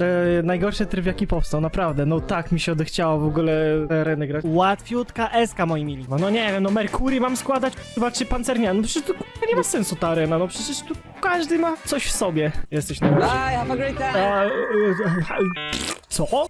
E, najgorszy tryb jaki powstał, naprawdę. No tak mi się odechciało w ogóle te areny grać. Łatwiutka eska, moi mili. No, no nie wiem, no Merkury mam składać chyba czy pancernia. No przecież tu kurwa, nie ma sensu ta arena, no przecież tu każdy ma coś w sobie. Jesteś najlepszy. Bye, have a great time. A, e, e, Co?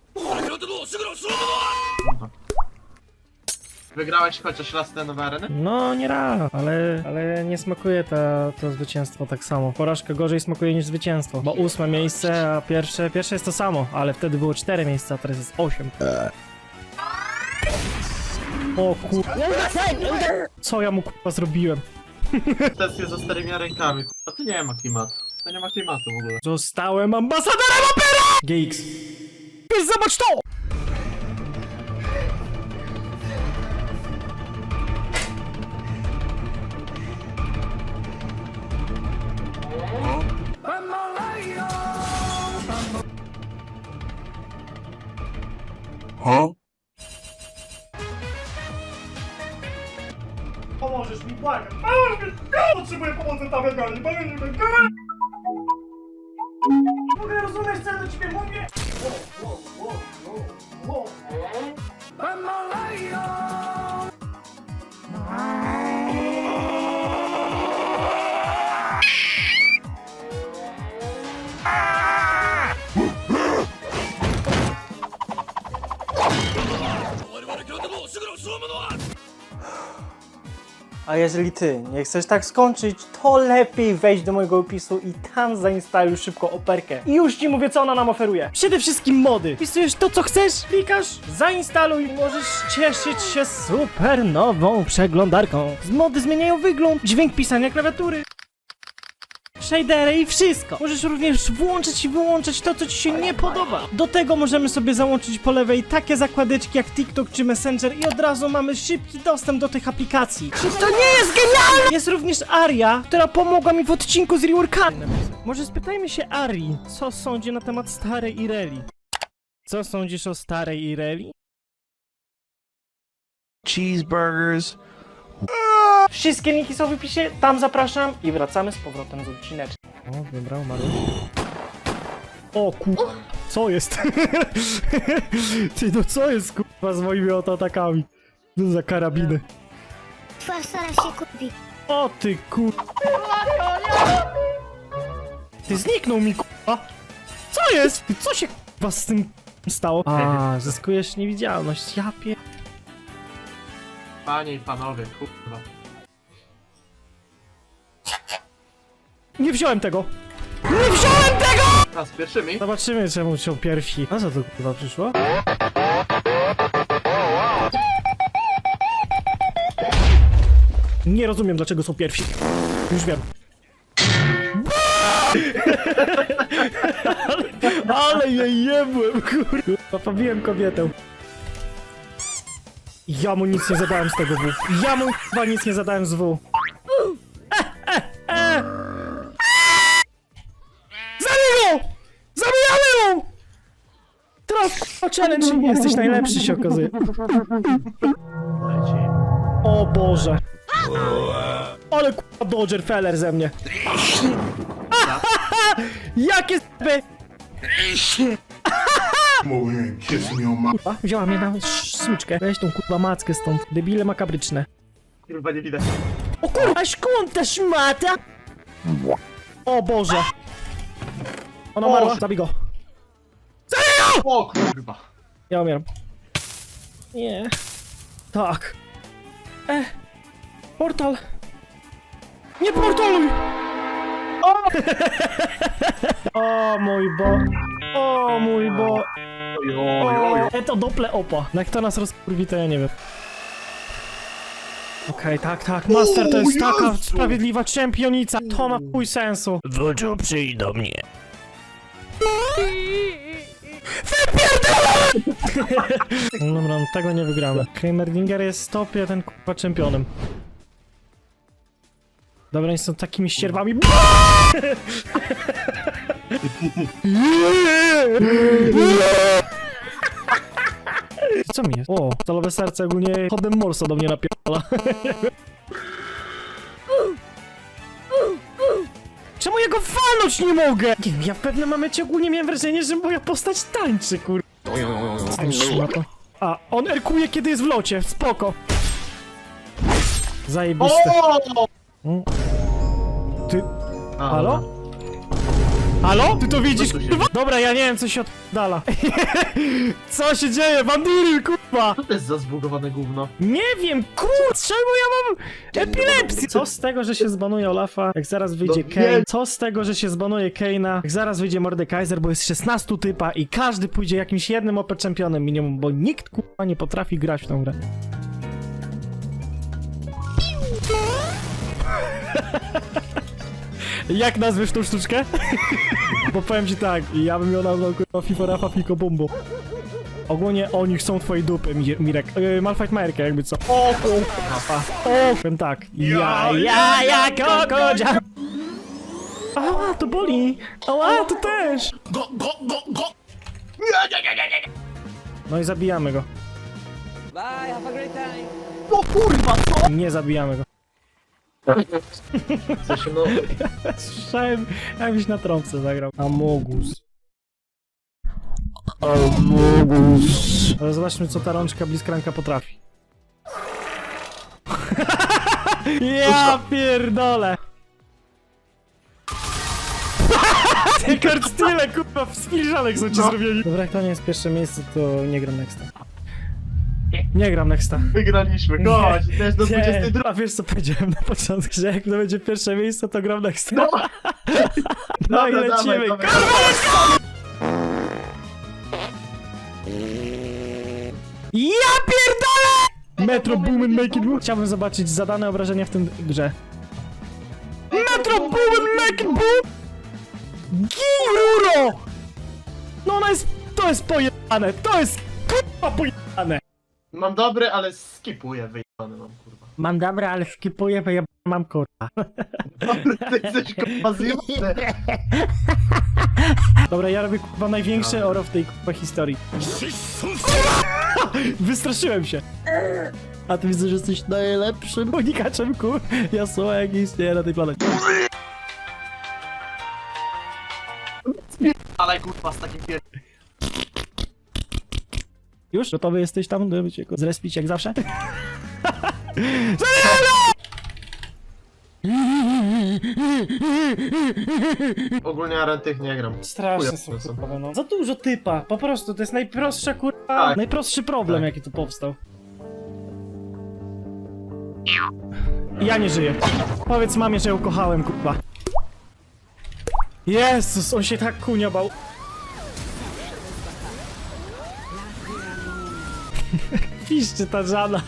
Wygrałeś chociaż raz te nowe areny? No nie raz, ale, ale nie smakuje ta, to zwycięstwo tak samo. Porażka gorzej smakuje niż zwycięstwo. Bo ósme miejsce, a pierwsze, pierwsze jest to samo, ale wtedy było cztery miejsca, a teraz jest osiem. O kur... Co ja mu kurwa zrobiłem? Test ze starymi rękami. A tu nie ma klimatu. To nie ma klimatu w ogóle. Zostałem ambasadorem opera! GX. Zobacz to! Pomożesz mi, błagam! Pomóż mi! Potrzebuję pomocy tam bieganie! Pomóż mi! Mogę rozumieć, co ja do ciebie mówię? A jeżeli ty nie chcesz tak skończyć, to lepiej wejdź do mojego opisu i tam zainstaluj szybko operkę. I już ci mówię, co ona nam oferuje. Przede wszystkim mody. Wpisujesz to, co chcesz, klikasz, zainstaluj i możesz cieszyć się super nową przeglądarką. Z mody zmieniają wygląd, dźwięk pisania klawiatury. Shadery i wszystko. Możesz również włączyć i wyłączyć to, co ci się nie podoba. Do tego możemy sobie załączyć po lewej takie zakładeczki jak TikTok czy Messenger i od razu mamy szybki dostęp do tych aplikacji. Czy to nie jest genialne? Jest również Aria, która pomogła mi w odcinku z reworkami. Może spytajmy się Arii, co sądzi na temat starej Ireli. Co sądzisz o starej Ireli? cheeseburgers, Wszystkie linki są w opisie, tam zapraszam i wracamy z powrotem z odcineczka. O, wybrał Maruś. O ku... Co jest? Ty no co jest kurwa z moimi autoatakami? No za karabiny. Twoja stara się kupi. O ty kur... Ty zniknął mi kurwa! Co jest? Ty, Co się kurwa z tym stało? A, zyskujesz niewidzialność, ja pie... Panie i panowie, kurwa. Nie wziąłem tego! Nie wziąłem tego! A z pierwszymi? Zobaczymy czemu są pierwsi. A co to kurwa przyszło? Nie rozumiem dlaczego są pierwsi. Już wiem. ale, ale je jebłem, kurwa. Pobiłem kobietę. Ja mu nic nie zadałem z tego W. Ja mu chyba nic nie zadałem z W. Zabij go! Zabijamy ją! K***a, challenge jesteś najlepszy się okazuje. O Boże. Ale k***a Dodger Feller ze mnie. Jakie s***y! Come over here and kiss me on my Wzięła mnie na smyczkę. Weź tą kurwa mackę stąd. Debile makabryczne. Kurwa nie widać. O kurwa, szkunta szmata! O Boże. Ona umarła. Zabij go. O kurwa. Ja umieram. Nie. Tak. E. Portal. Nie portaluj! O! o mój bo. O mój bo. O, e to dople opa. Jak to nas rozkurwi, to ja nie wiem. Okej, tak, tak. Master to jest taka sprawiedliwa czempionica. To ma chuj sensu. Wodzu przyjdź do mnie. Dobra, no tego nie wygramy. Kramerdinger jest w topie, ten kurwa czempionem. Dobra, oni są takimi ścierwami. Co mi jest? O, stalowe serce ogólnie chodem morso do mnie napierdala. Czemu jego tego walnąć nie mogę! Nie wiem, ja w pewnym momencie ogólnie miałem wrażenie, że moja postać tańczy, kur... Szmato. A, on erkuje, kiedy jest w locie, spoko. Zajebiste. Ty... Halo? Halo? Ty to widzisz, się kurwa? Dobra, ja nie wiem, co się oddala. co się dzieje? Bandiry, kurwa! Co to jest za zbugowane gówno? Nie wiem, kurwa, czemu ja mam epilepsję? Co z tego, że się zbanuje Olafa, jak zaraz wyjdzie No Kane? wiem. Co z tego, że się zbanuje Kane'a, jak zaraz wyjdzie Mordekaiser, bo jest 16 typa i każdy pójdzie jakimś jednym OP czempionem minimum, bo nikt, kurwa, nie potrafi grać w tą grę. Jak nazwiesz tą sztuczkę? Bo powiem ci tak, ja bym ją nazwał kurwa FIFA Rafa Fiko Bumbo. Ogólnie oni chcą twojej dupy, Mi- Mirek. Yy, Malfight Majerkę, jakby co. O, kurwa. O, powiem tak. Ja, ja, ja, kokodzia. Ała, to boli. Ała, to też. No i zabijamy go. O kurwa, co? Nie zabijamy go. Sensie, no... Słyszałem, jakbyś na trąbce zagrał. Amogus. Ale zobaczmy, co ta rączka bliskranka potrafi. ja pierdolę! Te kart style, kurwa, w skilżanek są ci No. zrobieni. Dobra, jak to nie jest pierwsze miejsce, to nie gram nexta. Nie gram nexta. Wygraliśmy, chodź, też do 22. A wiesz co powiedziałem na początku, że jak to będzie pierwsze miejsce, to gram nexta. No, No i lecimy. dawaj, Ja pierdolę! Metro Boom and Make It Boom. Chciałbym zobaczyć zadane obrażenia w tym grze. Metro Boom and Make It Boom! Gin Ruro! No ona jest... To jest pojebane! To jest kurwa pojebane! Mam dobry, ale skipuję, wyjebany mam, kurwa. Mam dobre, ale skipuję, bo ja mam kurwa. Dobry, ty jesteś kurwa zjebany. Dobra, ja robię kurwa największy oro w tej kurwa historii. Wystraszyłem się. A ty widzę, że jesteś najlepszym unikaczem kur... Jasła, jaki istnieje na tej planecie. Ale kurwa z takim pier... Już? Gotowy jesteś tam, żeby cię go zrespić jak zawsze? Ogólnie arentych nie gram. Straszne Chuja, są kurwa, no. Za dużo typa, po prostu, to jest najprostsza kurwa, Tak. najprostszy problem Tak. jaki tu powstał. Ja nie żyję. Powiedz mamie, że ją kochałem, kurwa. Jezus, on się tak kunia Piszczy ta żana.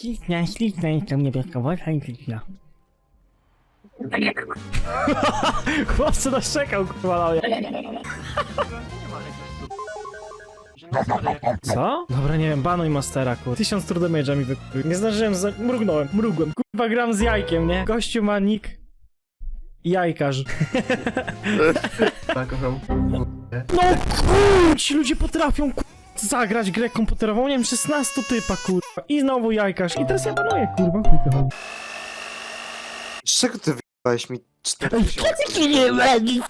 Śliczna, śliczna, jestem niebieska, i śliczna. Chłopcy nas czekał, kurwa, na mnie. Co? Dobra, nie wiem, banuj Mastera, kur... Tysiąc true damage'a mi wykupił. Nie zdążyłem, za... mrugnąłem, mrugłem. Kurwa, gram z jajkiem, nie? Gościu ma nick... Jajkarz. Tak, kocham. No kur... Ci ludzie potrafią, kur... zagrać grę komputerową, nie wiem, 16 typa, kurwa. I znowu jajkarz. I teraz ja banuję, kurwa. Chuj to chodzi. Z czego ty wyjebałeś mi 4000? Nie ma nic